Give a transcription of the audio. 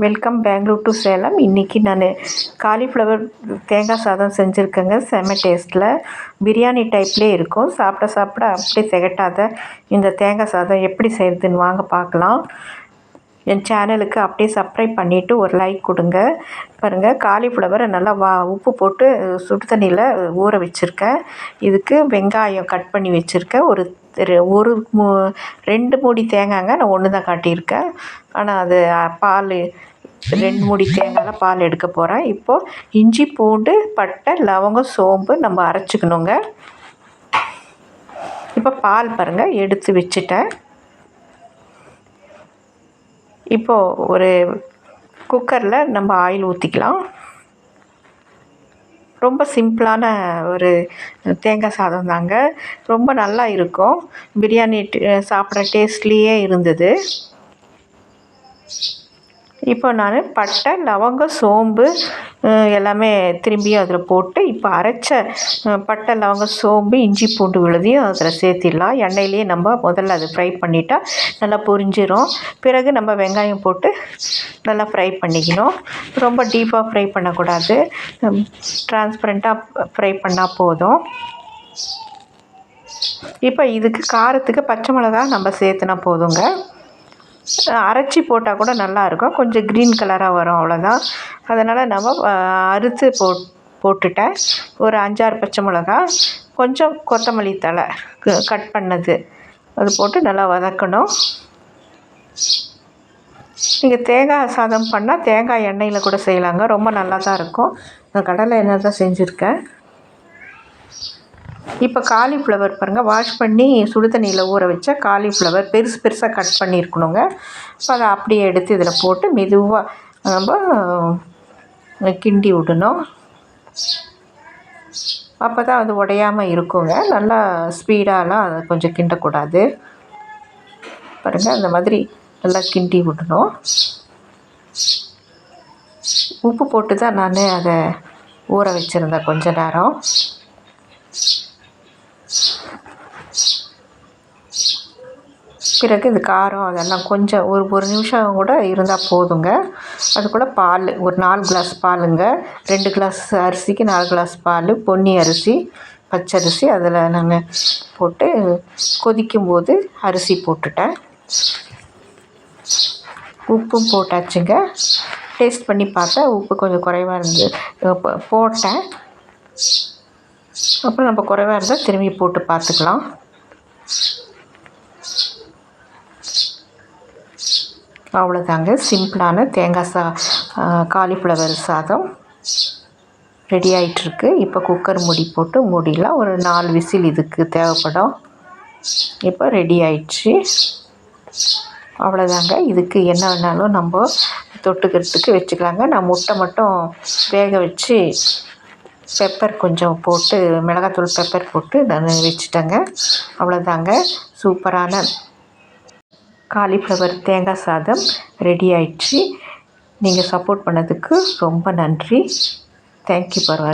Welcome Bangalore to Salem இன்றைக்கி நான் cauliflower தேங்காய் சாதம் செஞ்சுருக்கேங்க. செம டேஸ்ட்டில் பிரியாணி டைப்லேயே இருக்கும். சாப்பிட சாப்பிட அப்படியே திகட்டாத இந்த தேங்காய் சாதம் எப்படி செய்கிறதுன்னு வாங்க பார்க்கலாம். என் சேனலுக்கு அப்படியே சப்ஸ்கிரைப் பண்ணிவிட்டு ஒரு லைக் கொடுங்க. பாருங்கள் காலிஃப்ளவரை நல்லா வா உப்பு போட்டு சுடு தண்ணியில் ஊற வச்சுருக்கேன். இதுக்கு வெங்காயம் கட் பண்ணி வச்சுருக்கேன். ஒரு ஒரு மூ ரெண்டு மூடி தேங்காய்ங்க நான் ஒன்று தான் காட்டியிருக்கேன். ஆனால் அது பால் ரெண்டு மூடி தேங்காயில் பால் எடுக்க போகிறேன் இப்போது இஞ்சி பூண்டு பட்டை லவங்கம் சோம்பு நம்ம அரைச்சிக்கணுங்க. இப்போ பால் பாருங்கள் எடுத்து வச்சுட்டேன். இப்போது ஒரு குக்கரில் நம்ம ஆயில் ஊற்றிக்கலாம் ரொம்ப சிம்பிளான ஒரு தேங்காய் சாதம் தாங்க. ரொம்ப நல்லா இருக்கும். பிரியாணி சாப்பிட்ற டேஸ்ட்லேயே இருந்தது. இப்போ நான் பட்டை லவங்கம் சோம்பு எல்லாமே திரும்பியும் அதில் போட்டு இப்போ அரைச்ச பட்டை லவங்க சோம்பு இஞ்சி பூண்டு விழுதையும் அதில் சேர்த்திடலாம். எண்ணெயிலேயே நம்ம முதல்ல அது ஃப்ரை பண்ணிட்டா நல்லா பொரிஞ்சிரும். பிறகு நம்ம வெங்காயம் போட்டு நல்லா ஃப்ரை பண்ணிக்கணும். ரொம்ப டீப்பாக ஃப்ரை பண்ணக்கூடாது. டிரான்ஸ்பரண்ட்டாக ஃப்ரை பண்ணால் போதும். இப்போ இதுக்கு காரத்துக்கு பச்சை மிளகா நம்ம சேர்த்துனா போதுங்க. அரைச்சி போட்டால் கூட நல்லாயிருக்கும் கொஞ்சம் க்ரீன் கலராக வரும் அவ்வளோதான் அதனால் நம்ம அறுத்து போ போட்டுட்டேன் ஒரு அஞ்சாறு பச்சை மிளகா கொஞ்சம் கொத்தமல்லி தழை க- கட் பண்ணது. அது போட்டு நல்லா வதக்கணும். நீங்கள் தேங்காய் சாதம் பண்ணால் தேங்காய் எண்ணெயில் கூட செய்யலாங்க. ரொம்ப நல்லா தான் இருக்கும். நான் கடலை எண்ணெய் தான் செஞ்சுருக்கேன். இப்போ காலிஃப்ளவர் பாருங்கள் வாஷ் பண்ணி சுடுதண்ணியில் ஊற வச்ச காலிஃப்ளவர் பெருசு பெருசாக கட் பண்ணியிருக்கணுங்க இப்போ அதை அப்படியே எடுத்து இதில் போட்டு மெதுவாக நம்ம கிண்டி விடணும். அப்போ தான் அது உடையாமல் இருக்குங்க. நல்லா ஸ்பீடாலாம் அதை கொஞ்சம் கிண்டக்கூடாது. பாருங்கள் அந்த மாதிரி நல்லா கிண்டி விடணும். உப்பு போட்டு தான் நான் அதை ஊற வச்சுருந்தேன் கொஞ்ச நேரம். பிறகு இது காரம் அதெல்லாம் கொஞ்சம் ஒரு ஒரு நிமிஷம் கூட இருந்தால் போதுங்க. அது கூட பால் ஒரு நாலு கிளாஸ் பாலுங்க. ரெண்டு கிளாஸ் அரிசிக்கு நாலு கிளாஸ் பால் பொன்னி அரிசி பச்சரிசி அதில் நான் போட்டு கொதிக்கும் போது அரிசி போட்டுட்டேன். உப்பும் போட்டாச்சுங்க. டேஸ்ட் பண்ணி பார்த்தா உப்பு கொஞ்சம் குறைவாக இருந்து போட்டேன். அப்புறம் நம்ம குறைவாக இருந்தால் திரும்பி போட்டு பார்த்துக்கலாம். அவ்வளோதாங்க சிம்பிளான தேங்காய் சா காலிஃப்ளவர் சாதம் ரெடி ஆகிட்டுருக்கு இப்போ குக்கர் மூடி போட்டு மூடிலாம் ஒரு நாலு விசில் இதுக்கு தேவைப்படும். இப்போ ரெடி ஆயிடுச்சு. அவ்வளோதாங்க இதுக்கு என்ன வேணாலும் நம்ம தொட்டுக்கிறதுக்கு வச்சுக்கலாங்க. நான் முட்டை மட்டும் வேக வச்சு பெப்பர் கொஞ்சம் போட்டு மிளகாத்தூள் பெப்பர் போட்டு நான் வச்சுட்டேங்க. அவ்வளோதாங்க சூப்பரான காலிஃப்ளவர் தேங்காய் சாதம் ரெடி ஆயிடுச்சு. நீங்கள் சப்போர்ட் பண்ணதுக்கு ரொம்ப நன்றி. தேங்க்யூ பரவாயில்ல.